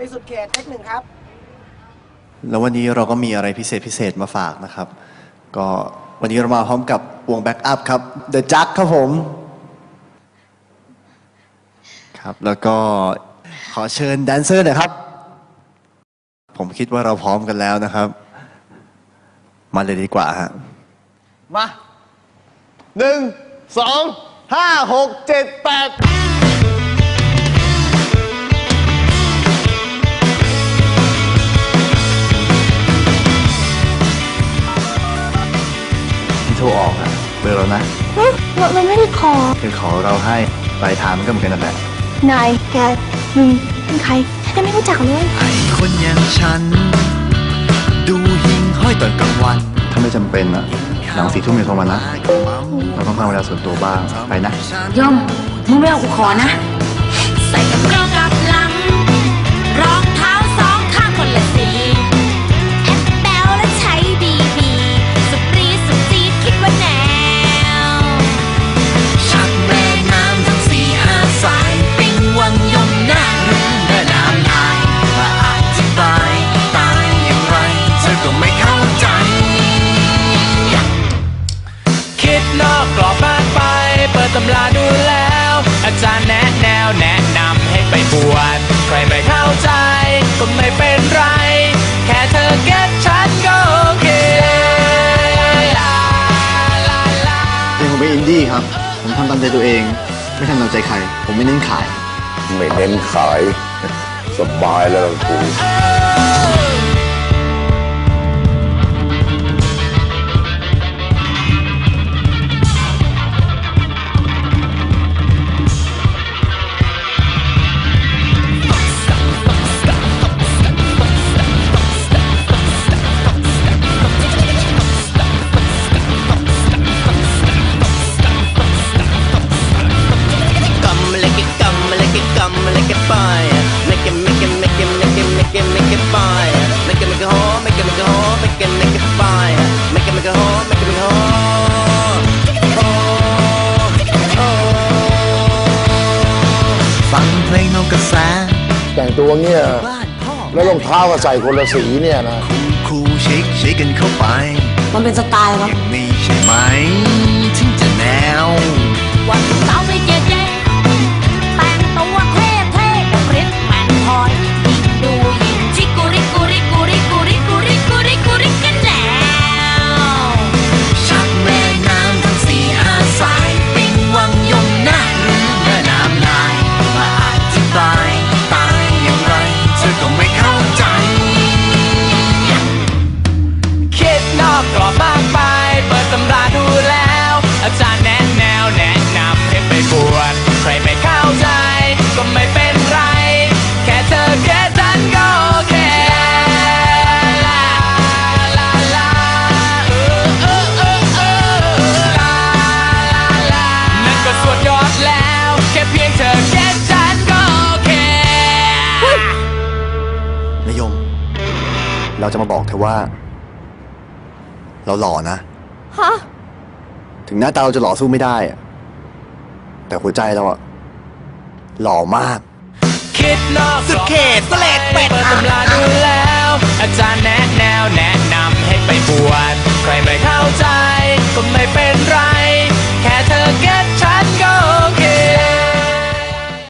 มีสุดเขตเทคหนึ่งครับ แล้ววันนี้เราก็มีอะไรพิเศษพิเศษมาฝากนะครับ ก็วันนี้เรามาพร้อมกับวงแบ็กอัพครับ The Jack ครับผมครับ แล้วก็ขอเชิญแดนเซอร์หน่อยครับ ผมคิดว่าเราพร้อมกันแล้วนะครับ มาเลยดีกว่าฮะมาหนึ่งสองห้าหกเจ็ดแปด โทรออกอะเบอร์เรานะเราเราไม่ได้ขอคือขอเราให้ปลายทางมันก็เหมือนกันนั่นแหละ นายแกมึงเป็นใครฉันไม่รู้จักเลยไอ้คนอย่างฉัน ดูหิงห้อยตอนกลางวัน ถ้าไม่จำเป็นอะหลังสี่ทุ่มอย่าโทรมานะ เราต้องการเวลาส่วนตัวบ้าง ไปนะยมมึงไม่เอากูขอนะำราดูแล้ว อาจารย์แนะแนวแนะนำให้ไปบวชใครไม่เข้าใจก็ไม่เป็นไร แค่เธอเก็ตฉันก็โอเคลาลาลาเพลงผมเป็นอินดี้ครับ ผมทำตามใจตัวเอง ไม่ทำตามใจใคร ผมไม่เน้นขาย ไม่เน้นขาย สบายแล้วกู เพลงนกกระแสแต่งตัวเนี่ย บ้านพ่อแล้วรองเท้าก็ใส่คนละสีเนี่ยนะ ครูเช็คเช็คกันเข้าไป มันเป็นสไตล์อเนาะย่างนี้ใช่ไหมถึงจะแนว วันเสาร์ไม่เจ๊ เราจะมาบอกเธอว่า เราหล่อนะ ฮะ ถึงหน้าตาเราจะหล่อสู้ไม่ได้อะแต่หัวใจเราอะหล่อมาก คิดนอกสุดเขตสเลดเป็ด เปิดตำราดูแล้ว อาจารย์แนะแนวแนะนำให้ไปบวช